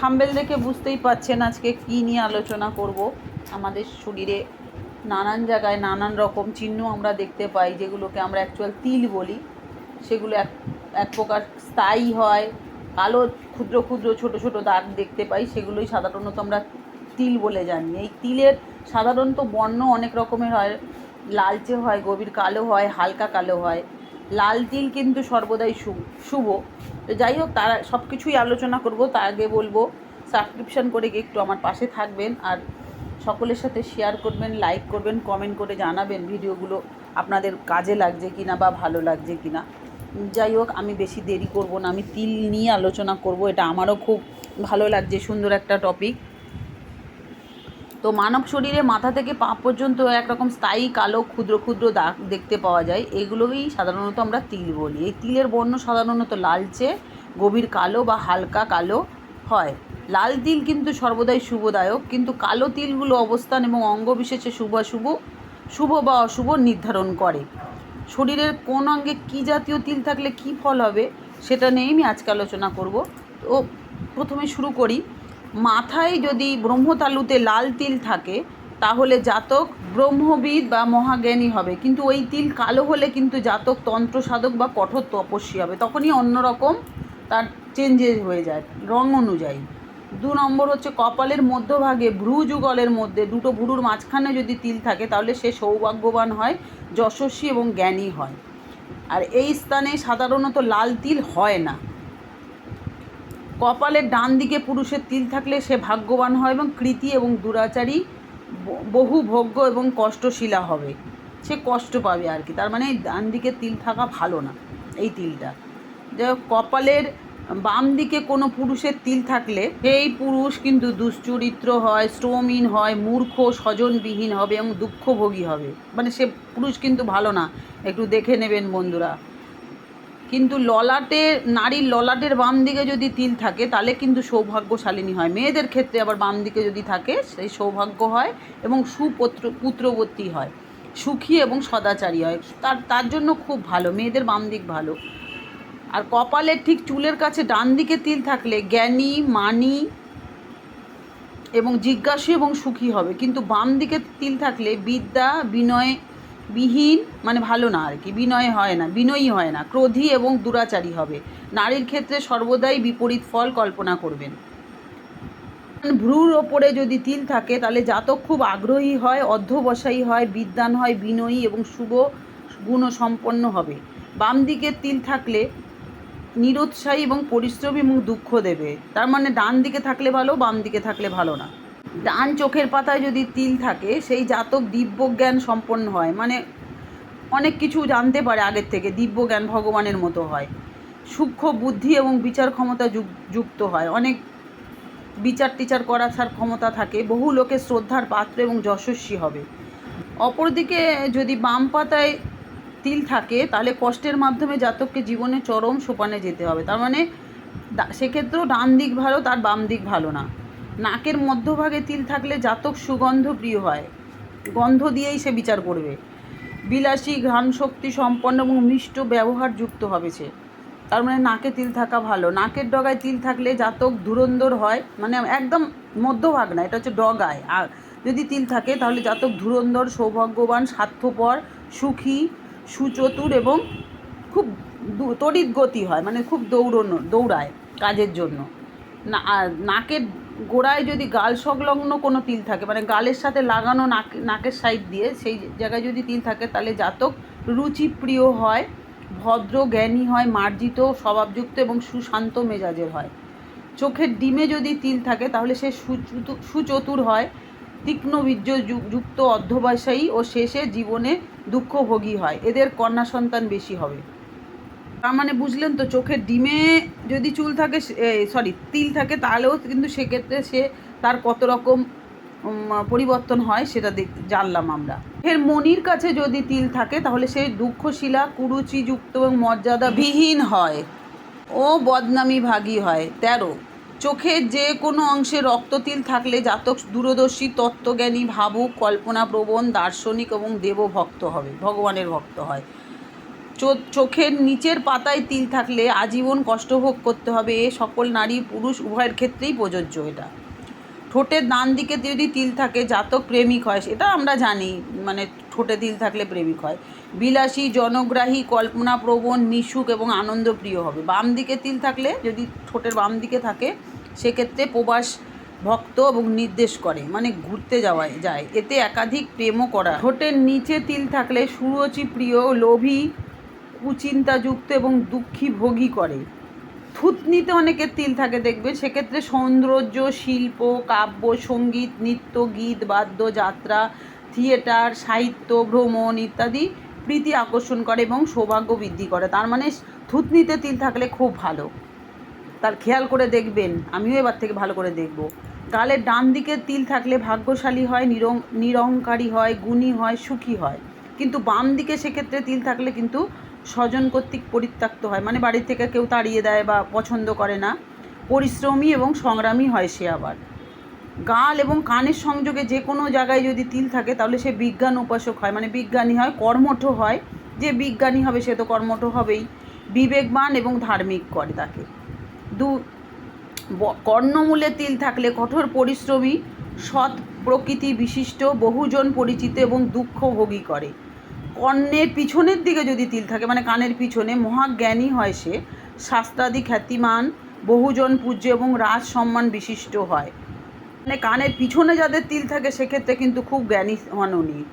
Thumbnail দেখে বুঝতেই পাচ্ছেন আজকে কী নিয়ে আলোচনা করব। আমাদের শরীরে নানান জায়গায় নানান রকম চিহ্ন আমরা দেখতে পাই, যেগুলোকে আমরা অ্যাকচুয়াল তিল বলি। সেগুলো এক এক প্রকার স্থায়ী হয়, কালো, ক্ষুদ্র ক্ষুদ্র, ছোট ছোট দাগ দেখতে পাই, সেগুলোই সাধারণত আমরা তিল বলে জানি। এই তিলের সাধারণত বর্ণ অনেক রকমের হয়, লালচে হয়, গভীর কালো হয়, হালকা কালো হয়। লাল তিল কিন্তু সর্বদাই শুভ। তো যাই হোক, তারা সব কিছুই আলোচনা করব তার আগে বলব। সাবস্ক্রিপশন করে গিয়ে একটু আমার পাশে থাকবেন আর সকলের সাথে শেয়ার করবেন লাইক করবেন কমেন্ট করে জানাবেন ভিডিওগুলো আপনাদের কাজে লাগছে কি না বা ভালো লাগছে কি না যাই হোক, আমি বেশি দেরি করব না, আমি তিল নিয়ে আলোচনা করব, এটা আমারও খুব ভালো লাগছে, সুন্দর একটা টপিক তো মানব শরীরে মাথা থেকে পা পর্যন্ত একরকম স্থায়ী, কালো, ক্ষুদ্র ক্ষুদ্র দাগ দেখতে পাওয়া যায়। এগুলোই সাধারণত আমরা তিল বলি। এই তিলের বর্ণ সাধারণত লালচে, গভীর কালো বা হালকা কালো হয়। লাল তিল কিন্তু সর্বদাই শুভদায়ক, কিন্তু কালো তিলগুলো অবস্থান এবং অঙ্গ বিশেষে শুভাশুভ শুভ বা অশুভ নির্ধারণ করে। শরীরের কোন অঙ্গে কী জাতীয় তিল থাকলে কী ফল হবে, সেটা নিয়েই আমি আজকে আলোচনা করব। তো প্রথমে শুরু করি। মাথায় যদি ব্রহ্মতালুতে লাল তিল থাকে, তাহলে জাতক ব্রহ্মবিদ বা মহাজ্ঞানী হবে। কিন্তু ওই তিল কালো হলে কিন্তু জাতক তন্ত্র সাধক বা কঠোর তপস্বী হবে। তখনই অন্যরকম তার চেঞ্জেস হয়ে যায়, রং অনুযায়ী। দু নম্বর হচ্ছে কপালের মধ্যভাগে ভ্রু যুগলের মধ্যে দুটো ভ্রুর মাঝখানে যদি তিল থাকে, তাহলে সে সৌভাগ্যবান হয়, যশস্বী এবং জ্ঞানী হয়। আর এই স্থানে সাধারণত লাল তিল হয় না। কপালের ডান দিকে পুরুষের তিল থাকলে সে ভাগ্যবান হয় এবং কৃতি এবং দুরাচারী বহু ভোগ্য এবং কষ্টশীলা হবে। সে কষ্ট পাবে আর কি। তার মানে ডান দিকে তিল থাকা ভালো না, এই তিলটা। যে কপালের বাম দিকে কোনো পুরুষের তিল থাকলে সেই পুরুষ কিন্তু দুশ্চরিত্র হয় শ্রমহীন হয়, মূর্খ, স্বজনবিহীন হবে এবং দুঃখভোগী হবে। মানে সে পুরুষ কিন্তু ভালো না। একটু দেখে নেবেন বন্ধুরা। কিন্তু ললাটে, নারীর ললাটের বাম দিকে যদি তিল থাকে, তাহলে কিন্তু সৌভাগ্যশালিনী হয়। মেয়েদের ক্ষেত্রে আবার বাম দিকে যদি থাকে, সেই সৌভাগ্য হয় এবং সুপুত্র, পুত্রবর্তী হয়। সুখী এবং সদাচারী হয়। তার তার জন্য খুব ভালো, মেয়েদের বাম দিক ভালো। আর কপালের ঠিক চুলের কাছে ডান দিকে তিল থাকলে জ্ঞানী, মানি এবং জিজ্ঞাসু এবং সুখী হবে। কিন্তু বাম দিকে তিল থাকলে বিদ্যা, বিনয় বিহীন মানে ভালো না আর কি, বিনয় হয় না, বিনয়ী হয় না, ক্রোধী এবং দুরাচারী হবে। নারীর ক্ষেত্রে সর্বদাই বিপরীত ফল কল্পনা করবেন। ভ্রুর ওপরে যদি তিল থাকে, তাহলে জাতক খুব আগ্রহী হয়, অধ্যবসায়ী হয়, বিদ্বান হয়, বিনয়ী এবং শুভ গুণ সম্পন্ন হবে। বাম দিকের তিল থাকলে নিরুৎসাহী এবং পরিশ্রমী এবং দুঃখ দেবে। তার মানে ডান দিকে থাকলে ভালো, বাম দিকে থাকলে ভালো না। ডান চোখের পাতায় যদি তিল থাকে, সেই জাতক দিব্যজ্ঞান সম্পন্ন হয়। মানে অনেক কিছু জানতে পারে আগের থেকে, দিব্যজ্ঞান ভগবানের মতো হয়। সূক্ষ্ম বুদ্ধি এবং বিচার ক্ষমতা যুক- যুক্ত হয়। অনেক বিচার টিচার করার তার ক্ষমতা থাকে, বহু লোকের শ্রদ্ধার পাত্র এবং যশস্বী হবে। অপরদিকে যদি বাম পাতায় তিল থাকে, তাহলে কষ্টের মাধ্যমে জাতককে জীবনে চরম সোপানে যেতে হবে। তার মানে সেক্ষেত্রেও ডান দিক ভালো, তার বাম দিক ভালো না। নাকের মধ্যভাগে তিল থাকলে জাতক সুগন্ধ প্রিয় হয়। গন্ধ দিয়েই সে বিচার করবে। বিলাসী ঘ্রাণ শক্তি সম্পন্ন এবং মিষ্ট ব্যবহার যুক্ত হবে সে। তার মানে নাকে তিল থাকা ভালো। নাকের ডগায় তিল থাকলে জাতক ধুরন্ধর হয়। মানে একদম মধ্যভাগ না, এটা হচ্ছে ডগায়। আর যদি তিল থাকে, তাহলে জাতক ধুরন্ধর, সৌভাগ্যবান, স্বার্থপর, সুখী, সুচতুর এবং খুব তড়িৎ গতি হয়। মানে খুব দৌড়নো, দৌড়ায় কাজের জন্য। না নাকের গোড়ায় যদি গাল সংলগ্ন কোনো তিল থাকে মানে গালের সাথে লাগানো নাক, নাকের সাইড দিয়ে সেই জায়গায় যদি তিল থাকে, তাহলে জাতক রুচিপ্রিয় হয়, ভদ্র, জ্ঞানী হয়, মার্জিত, স্বভাবযুক্ত এবং সুশান্ত মেজাজের হয়। চোখের ডিমে যদি তিল থাকে, তাহলে সে সুচতু, সুচতুর হয়, তীক্ষ্ণ বীর্য যুক্ত অধ্যবসায়ী ও শেষে জীবনে দুঃখভোগী হয়। এদের কন্যা সন্তান বেশি হবে। তার মানে বুঝলেন তো চোখের ডিমে যদি চুল থাকে সরি তিল থাকে, তাহলেও কিন্তু সেক্ষেত্রে সে তার কত রকম পরিবর্তন হয় সেটা দেখ, জানলাম আমরা। এর মনির কাছে যদি তিল থাকে, তাহলে সে দুঃখশীলা, কুরুচিযুক্ত এবং মর্যাদাবিহীন হয়। ও বদনামি ভাগী হয়। তেরো চোখের যে কোনো অংশে রক্ততিল থাকলে জাতক দূরদর্শী, তত্ত্বজ্ঞানী, ভাবুক, কল্পনাপ্রবণ, দার্শনিক এবং দেবভক্ত হবে, ভগবানের ভক্ত হয়। চোখের নিচের পাতায় তিল থাকলে আজীবন কষ্ট ভোগ করতে হবে। এ সকল নারী পুরুষ উভয়ের ক্ষেত্রেই প্রযোজ্য এটা। ঠোঁটের ডান দিকে যদি তিল থাকে, জাতক প্রেমিক হয়, সেটা আমরা জানি মানে ঠোঁটে তিল থাকলে প্রেমিক হয়। বিলাসী, জনগ্রাহী, কল্পনাপ্রবণ মিশুক এবং আনন্দপ্রিয় হবে। বাম দিকে তিল থাকলে যদি ঠোঁটের বাম দিকে থাকে, সেক্ষেত্রে প্রবাস ভক্ত এবং নির্দেশ করে মানে ঘুরতে যাওয়া, যায়। এতে একাধিক প্রেমও করা। ঠোঁটের নিচে তিল থাকলে সুরুচি প্রিয়, লোভী কুচিন্তাযুক্ত এবং দুঃখী ভোগী করে। থুতনিতে অনেকের তিল থাকে, দেখবে। সেক্ষেত্রে সৌন্দর্য, শিল্প, কাব্য, সংগীত, নৃত্য, গীত বাদ্য যাত্রা থিয়েটার, সাহিত্য, ভ্রমণ ইত্যাদি প্রীতি আকর্ষণ করে এবং সৌভাগ্য বৃদ্ধি করে। তার মানে থুতনিতে তিল থাকলে খুব ভালো। তার খেয়াল করে দেখবেন, আমিও এবার থেকে ভালো করে দেখব। গালের ডান দিকে তিল থাকলে ভাগ্যশালী হয়, নিরং নিরহংকারী হয়, গুণী হয়, সুখী হয়। কিন্তু বাম দিকে সেক্ষেত্রে তিল থাকলে কিন্তু স্বজন কর্তৃক পরিত্যক্ত হয়। মানে বাড়ি থেকে কেউ তাড়িয়ে দেয় বা পছন্দ করে না। পরিশ্রমী এবং সংগ্রামী হয় সে আবার। গাল এবং কানের সংযোগে যে কোনো জায়গায় যদি তিল থাকে, তাহলে সে বিজ্ঞান উপাসক হয়। মানে বিজ্ঞানী হয়, কর্মঠ হয়। যে বিজ্ঞানী হবে, সে তো কর্মঠ হবেই। বিবেকবান এবং ধার্মিক করে তাকে। দু কর্ণমূলে তিল থাকলে কঠোর পরিশ্রমী, সৎ প্রকৃতি বিশিষ্ট, বহুজন পরিচিত এবং দুঃখভোগী করে। কর্ণের পিছনের দিকে যদি তিল থাকে মানে কানের পিছনে মহাজ্ঞানী হয় সে, শাস্ত্রাদি খ্যাতিমান, বহুজন পূজ্য এবং রাজ সম্মান বিশিষ্ট হয়। মানে কানের পিছনে যাদের তিল থাকে, সেক্ষেত্রে কিন্তু খুব জ্ঞানী হন উনি।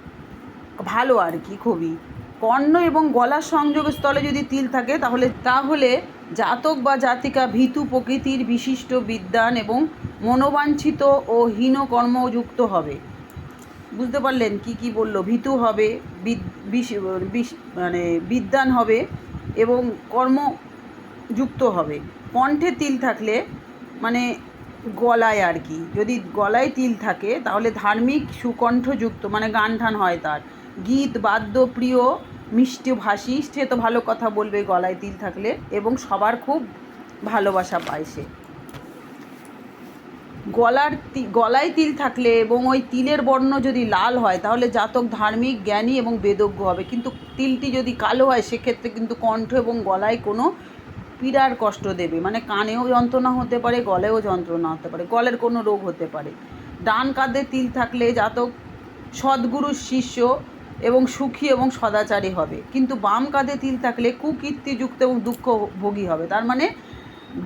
ভালো আর কি, খুবই। কর্ণ এবং গলার সংযোগস্থলে যদি তিল থাকে, তাহলে তাহলে জাতক বা জাতিকা ভীতু প্রকৃতির বিশিষ্ট বিদ্যান এবং মনোবাঞ্ছিত ও হীন কর্মযুক্ত হবে। বুঝতে পারলেন কি কি বলল? ভীতু হবে, বিদ- মানে বিদ্যান হবে এবং কর্মযুক্ত হবে। কণ্ঠে তিল থাকলে মানে গলায় আর কি। যদি গলায় তিল থাকে, তাহলে ধার্মিক সুকণ্ঠযুক্ত মানে গান ঠান হয় তার। গীত বাদ্য প্রিয় মিষ্টি ভাষী, সে তো ভালো কথা বলবে, গলায় তিল থাকলে। এবং সবার খুব ভালোবাসা পায় সে। গলার গলায় তিল থাকলে এবং ওই তিলের বর্ণ যদি লাল হয়, তাহলে জাতক ধার্মিক, জ্ঞানী এবং বেদজ্ঞ হবে। কিন্তু তিলটি যদি কালো হয়, সেক্ষেত্রে কিন্তু কণ্ঠ এবং গলায় কোনো পীড়ার কষ্ট দেবে। মানে কানেও যন্ত্রণা হতে পারে, গলেও যন্ত্রণা হতে পারে, গলের কোনো রোগ হতে পারে। ডান কাঁধে তিল থাকলে জাতক সদ্গুরুর শিষ্য এবং সুখী এবং সদাচারী হবে। কিন্তু বাম কাঁধে তিল থাকলে কুকীর্তিযুক্ত এবং দুঃখভোগী হবে। তার মানে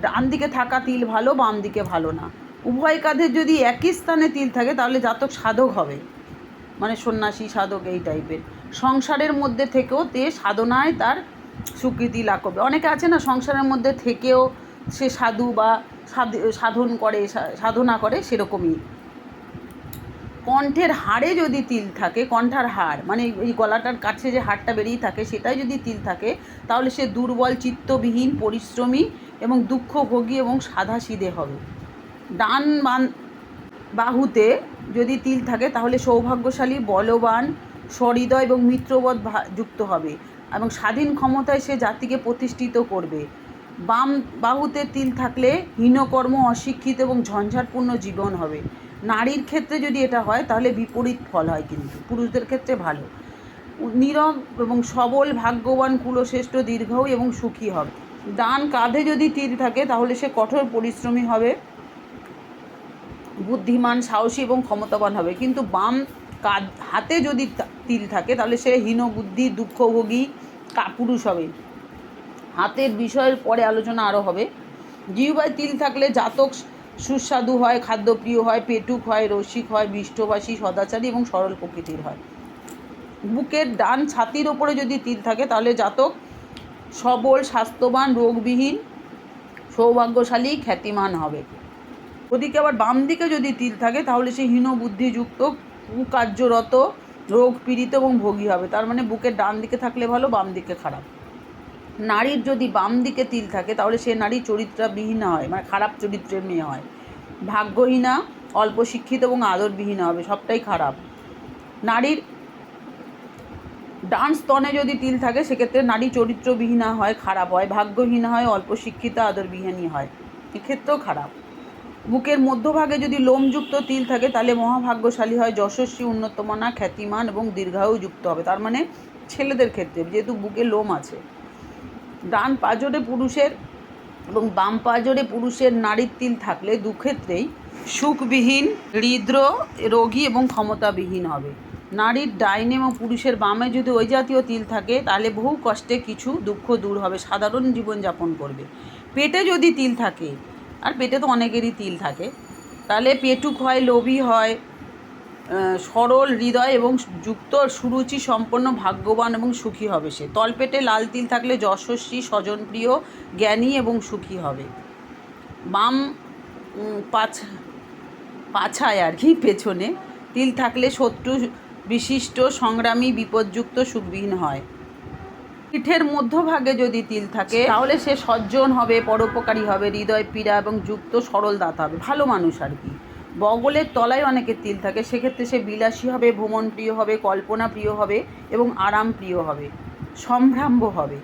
ডান দিকে থাকা তিল ভালো, বাম দিকে ভালো না। উভয় কাঁধে যদি একই স্থানে তিল থাকে, তাহলে জাতক সাধক হবে। মানে সন্ন্যাসী, সাধক এই টাইপের। সংসারের মধ্যে থেকেও তে সাধনায় তার স্বীকৃতি লাভ করবে। অনেকে আছে না, সংসারের মধ্যে থেকেও সে সাধু বা সাধ- সাধন করে সাধনা করে সেরকমই। কণ্ঠের হাড়ে যদি তিল থাকে, কণ্ঠার হাড় মানে এই গলাটার কাছে যে হাড়টা বেরিয়ে থাকে, সেটাই যদি তিল থাকে, তাহলে সে দুর্বল, চিত্তবিহীন, পরিশ্রমী এবং দুঃখভোগী এবং সাধাসিধে হবে। ডান বান বাহুতে যদি তিল থাকে, তাহলে সৌভাগ্যশালী, বলবান, সহৃদয় এবং মিত্রবধ যুক্ত হবে এবং স্বাধীন ক্ষমতায় সে জাতিকে প্রতিষ্ঠিত করবে। বাম বাহুতে তিল থাকলে হীনকর্ম, অশিক্ষিত এবং ঝঞ্ঝাটপূর্ণ জীবন হবে। নারীর ক্ষেত্রে যদি এটা হয়, তাহলে বিপরীত ফল হয় কিন্তু। পুরুষদের ক্ষেত্রে ভালো। নীরব এবং সবল, ভাগ্যবান, কুলশ্রেষ্ঠ, দীর্ঘ এবং সুখী হবে। ডান কাঁধে যদি তিল থাকে, তাহলে সে কঠোর পরিশ্রমী হবে। বুদ্ধিমান, সাহসী এবং ক্ষমতাবান হবে। কিন্তু বাম কাঁধ, হাতে যদি তিল থাকে, তাহলে সে হীনবুদ্ধি দুঃখভোগী কাপুরুষ হবে। হাতের বিষয়ের পরে আলোচনা আরও হবে। জিহ্বায় তিল থাকলে জাতক সুস্বাদু হয়, খাদ্যপ্রিয় হয়, পেটুক হয়, রসিক হয় মিষ্টভাষী সদাচারী এবং সরল প্রকৃতির হয়। বুকের ডান ছাতির ওপরে যদি তিল থাকে, তাহলে জাতক সবল, স্বাস্থ্যবান, রোগবিহীন, সৌভাগ্যশালী, খ্যাতিমান হবে। ওদিকে আবার বাম দিকে যদি তিল থাকে, তাহলে সে হীন বুদ্ধিযুক্ত, কুকার্যরত, রোগ পীড়িত এবং ভোগী হবে। তার মানে বুকের ডান দিকে থাকলে ভালো, বাম দিকে খারাপ। নারীর যদি বাম দিকে তিল থাকে, তাহলে সে নারী চরিত্রবিহীনা হয় মানে খারাপ চরিত্রের মেয়ে হয়। ভাগ্যহীনা, অল্প শিক্ষিত এবং আদরবিহীনা হবে, সবটাই খারাপ। নারীর ডান স্তনে যদি তিল থাকে, সেক্ষেত্রে নারী চরিত্রবিহীনা হয়, খারাপ হয়, ভাগ্যহীনা হয়, অল্প শিক্ষিত আদরবিহীনী হয়। এক্ষেত্রেও খারাপ। বুকের মধ্যভাগে যদি লোমযুক্ত তিল থাকে, তাহলে মহাভাগ্যশালী হয় যশস্বী, উন্নতমানা, খ্যাতিমান এবং দীর্ঘায়ু যুক্ত হবে। তার মানে ছেলেদের ক্ষেত্রে, যেহেতু বুকে লোম আছে। ডান পাজরে পুরুষের এবং বাম পাজরে পুরুষের নারীর তিল থাকলে দুক্ষেত্রেই সুখবিহীন হৃদ্র রোগী এবং ক্ষমতাবিহীন হবে। নারীর ডাইনে এবং পুরুষের বামে যদি ওই জাতীয় তিল থাকে, তাহলে বহু কষ্টে কিছু দুঃখ দূর হবে, সাধারণ জীবনযাপন করবে। পেটে যদি তিল থাকে আর পেটে তো অনেকেরই তিল থাকে। তাহলে পেটুক হয়, লোভী হয় সরল হৃদয় এবং যুক্ত সুরুচি সম্পন্ন ভাগ্যবান এবং সুখী হবে সে। তলপেটে লাল তিল থাকলে যশস্বী, স্বজনপ্রিয়, জ্ঞানী এবং সুখী হবে। বাম পাছ, পাছায় আর কি, পেছনে। তিল থাকলে শত্রু বিশিষ্ট, সংগ্রামী, বিপদযুক্ত, সুখবিহীন হয়। পিঠের মধ্যভাগে যদি তিল থাকে, তাহলে সে সজ্জন হবে, পরোপকারী হবে, হৃদয় পীড়া এবং যুক্ত সরল দাতা হবে। ভালো মানুষ আর কি। বগলের তলায় অনেকের তিল থাকে, সেক্ষেত্রে সে বিলাসী হবে ভ্রমণ প্রিয় হবে কল্পনা প্রিয় হবে এবং আরাম প্রিয় হবে সম্ভ্রাম্য হবে।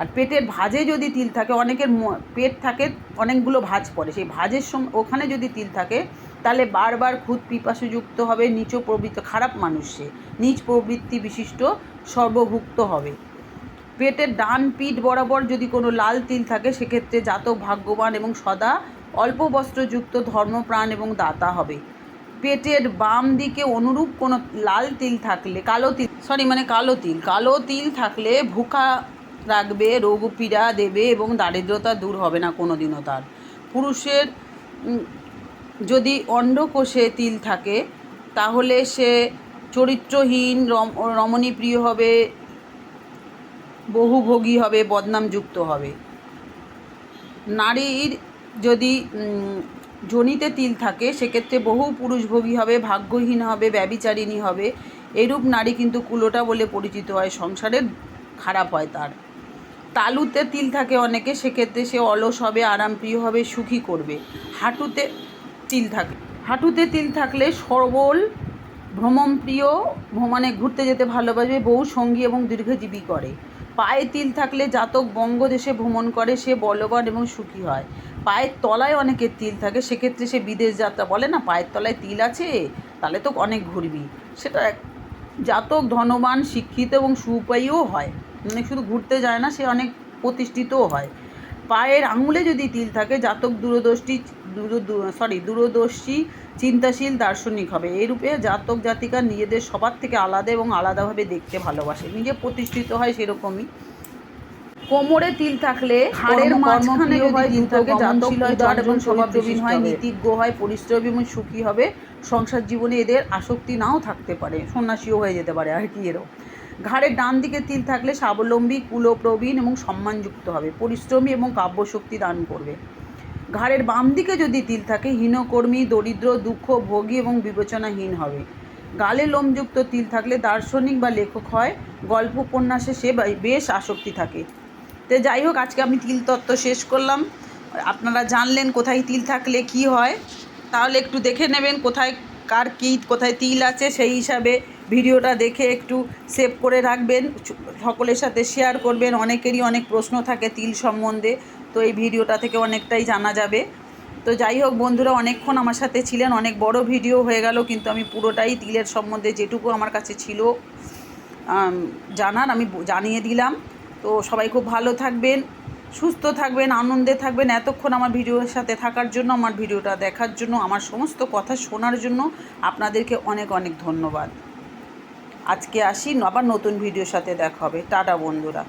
আর পেটের ভাজে যদি তিল থাকে, অনেকের পেট থাকে, অনেকগুলো ভাঁজ পড়ে। সেই ভাজের সম, ওখানে যদি তিল থাকে, তাহলে বারবার খুদ পিপাসুযুক্ত হবে, নিচ প্রবৃত্ত, খারাপ মানুষ সে। প্রবৃত্তি বিশিষ্ট, সর্বভুক্ত হবে। পেটের ডান পিঠ বরাবর যদি কোনো লাল তিল থাকে, সেক্ষেত্রে জাতক ভাগ্যবান এবং সদা অল্প বস্ত্রযুক্ত ধর্মপ্রাণ এবং দাতা হবে। পেটের বাম দিকে অনুরূপ কোনো লাল তিল থাকলে, কালো তিল সরি মানে কালো তিল কালো তিল থাকলে ভুকা রাখবে, রোগ পীড়া দেবে এবং দারিদ্রতা দূর হবে না কোনো দিনও তার। পুরুষের যদি অন্ডকোষে তিল থাকে, তাহলে সে চরিত্রহীন, রম, রমণী প্রিয় হবে বহুভোগী হবে, বদনামযুক্ত হবে। নারীর যদি যোনিতে তিল থাকে, সেক্ষেত্রে বহু পুরুষভোগী হবে, ভাগ্যহীন হবে, ব্যবিচারিণী হবে। এরূপ নারী কিন্তু কুলোটা বলে পরিচিত হয় সংসারের খারাপ হয় তার। তালুতে তিল থাকে অনেকে, সেক্ষেত্রে সে অলস হবে, আরামপ্রিয় হবে, সুখী করবে। হাঁটুতে তিল থাকে, হাঁটুতে তিল থাকলে সবল ভ্রমণপ্রিয়, ভ্রমণে ঘুরতে যেতে ভালোবাসবে বহু সঙ্গী এবং দীর্ঘজীবী করে। পায়ে তিল থাকলে জাতক বঙ্গদেশে ভ্রমণ করে, সে বলবান এবং সুখী হয়। পায়ের তলায় অনেকের তিল থাকে, সেক্ষেত্রে সে বিদেশ যাত্রা বলে, না, পায়ের তলায় তিল আছে, তাহলে তো অনেক ঘুরবি। সেটা জাতক ধনবান, শিক্ষিত এবং সুউপায়ীও হয়। মানে শুধু ঘুরতে যায় না, সে অনেক প্রতিষ্ঠিতও হয়। পায়ের আঙুলে যদি তিল থাকে, জাতক দূরদৃষ্টি দূর সরি দূরদর্শী চিন্তাশীল দার্শনিক হবে। এরূপে জাতক জাতিকা নিজেদের সবার থেকে আলাদা এবং আলাদাভাবে দেখতে ভালোবাসে। নিজে প্রতিষ্ঠিত হয় সেরকমই। কোমরে তিল থাকলে হাড়ের মাঝখানে যদি তিল থাকে জাতক হয়, এবং চঞ্চল হয় নীতিজ্ঞ হয় পরিশ্রমী এবং সুখী হবে। সংসার জীবনে এদের আসক্তি নাও থাকতে পারে। সন্ন্যাসীও হয়ে যেতে পারে আর কি এরও। ঘাড়ের ডান দিকে তিল থাকলে স্বাবলম্বী কুলপ্রবীণ এবং সম্মানযুক্ত হবে। পরিশ্রমী এবং কাব্যশক্তি দান করবে। ঘাড়ের বাম দিকে যদি তিল থাকে, হীনকর্মী, দরিদ্র, দুঃখ, ভোগী এবং বিবেচনাহীন হবে। গালে লোমযুক্ত তিল থাকলে দার্শনিক বা লেখক হয় গল্প উপন্যাসে সে বেশ আসক্তি থাকে। তো যাই হোক, আজকে আমি তিল তত্ত্ব শেষ করলাম। আপনারা জানলেন কোথায় তিল থাকলে কি হয়। তাহলে একটু দেখে নেবেন কোথায় কার কী, কোথায় তিল আছে। সেই হিসাবে ভিডিওটা দেখে একটু সেভ করে রাখবেন। সকলের সাথে শেয়ার করবেন। অনেকেরই অনেক প্রশ্ন থাকে তিল সম্বন্ধে। তো এই ভিডিওটা থেকে অনেকটাই জানা যাবে। তো যাই হোক বন্ধুরা, অনেকক্ষণ আমার সাথে ছিলেন, অনেক বড় ভিডিও হয়ে গেল, কিন্তু আমি পুরোটাই তিলের সম্বন্ধে যেটুকু আমার কাছে ছিল জানার আমি জানিয়ে দিলাম। তো সবাই খুব ভালো থাকবেন, সুস্থ থাকবেন, আনন্দে থাকবেন। এতক্ষণ আমার ভিডিওর সাথে থাকার জন্য, আমার ভিডিওটা দেখার জন্য, আমার সমস্ত কথা শোনার জন্য আপনাদেরকে অনেক অনেক ধন্যবাদ। আজকে আসি, আবার নতুন ভিডিওর সাথে দেখা হবে। টাটা বন্ধুরা।